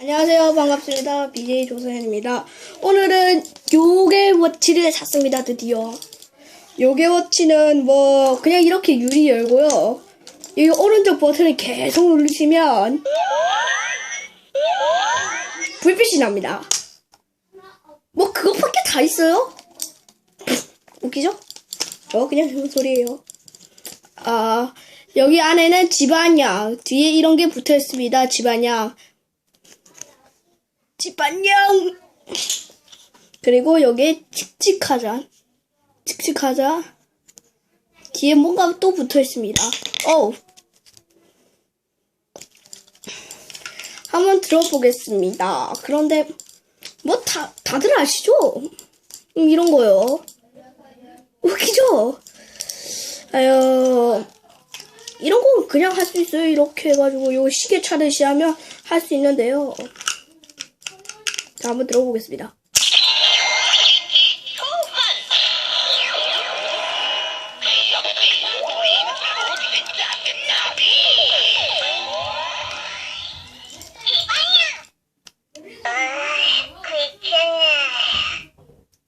안녕하세요. 반갑습니다. BJ 조선현입니다. 오늘은 요괴워치를 샀습니다. 드디어. 요괴워치는 뭐 그냥 이렇게 유리 열고요. 이 오른쪽 버튼을 계속 누르시면 불빛이 납니다. 뭐 그것밖에 다 있어요? 웃기죠? 어 그냥 그런 소리예요. 아 여기 안에는 집안양 뒤에 이런 게 붙어 있습니다. 집안양 집안양 그리고 여기에 칙칙하자 칙칙하자 뒤에 뭔가 또 붙어 있습니다. 어우 한번 들어보겠습니다. 그런데 뭐 다 다들 아시죠? 음, 이런 거요. 웃기죠? 아유 이런 건 그냥 할 수 있어요. 이렇게 해가지고 요 시계 차듯이 하면 할 수 있는데요. 자, 한번 들어보겠습니다.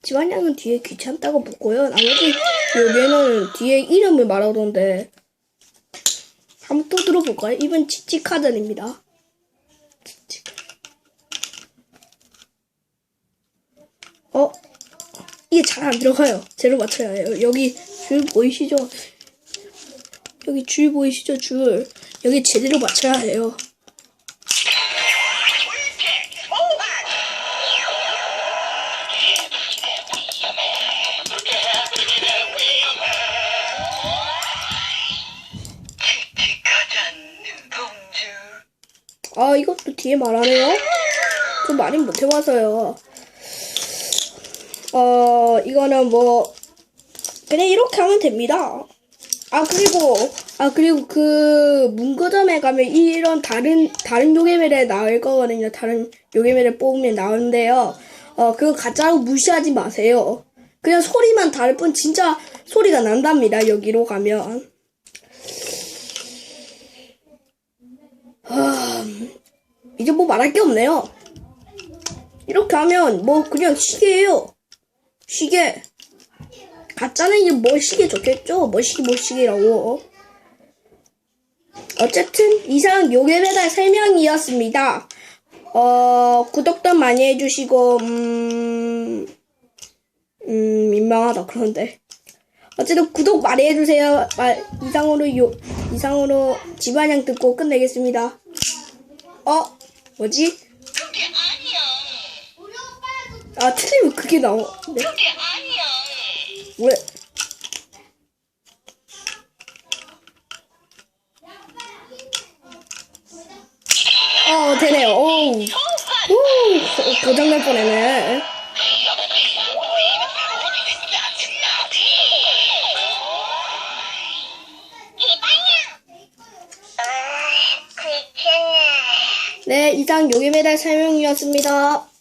집안양은 뒤에 귀찮다고 붙고요. 나머지 여기에는 뒤에 이름을 말하던데. 한번 또 들어볼까요? 이번 칙칙하전입니다. 칙칙. 어? 이게 잘 안 들어가요. 제로 맞춰야 해요. 여기 줄 보이시죠? 여기 줄 보이시죠? 줄. 여기 제대로 맞춰야 해요. 아, 이것도 뒤에 말하네요? 좀 많이 못해봐서요. 어, 이거는 뭐, 그냥 이렇게 하면 됩니다. 아, 그리고, 아, 그리고 그, 문고점에 가면 이런 다른, 다른 요괴멜에 나올 거거든요. 다른 요괴멜을 뽑으면 나오는데요. 어, 그거 가짜로 무시하지 마세요. 그냥 소리만 다를 뿐 진짜 소리가 난답니다. 여기로 가면. 이제 뭐 말할 게 없네요. 이렇게 하면 뭐 그냥 시계예요. 시계. 가짜는 이제 뭐 시계 좋겠죠? 뭐 시계라고. 어쨌든 이상 요괴 배달 설명이었습니다. 어 구독도 많이 해주시고 음, 음 민망하다 그런데 어쨌든 구독 많이 해주세요. 말, 이상으로 요 이상으로 집안양 듣고 끝내겠습니다. 어? 뭐지? 아, 틀리면 그게 나와. 네? 그게 아니야 왜? 어, 되네요. 오우. 오, 고장날 뻔했네. 네, 이상 요괴메달 설명이었습니다.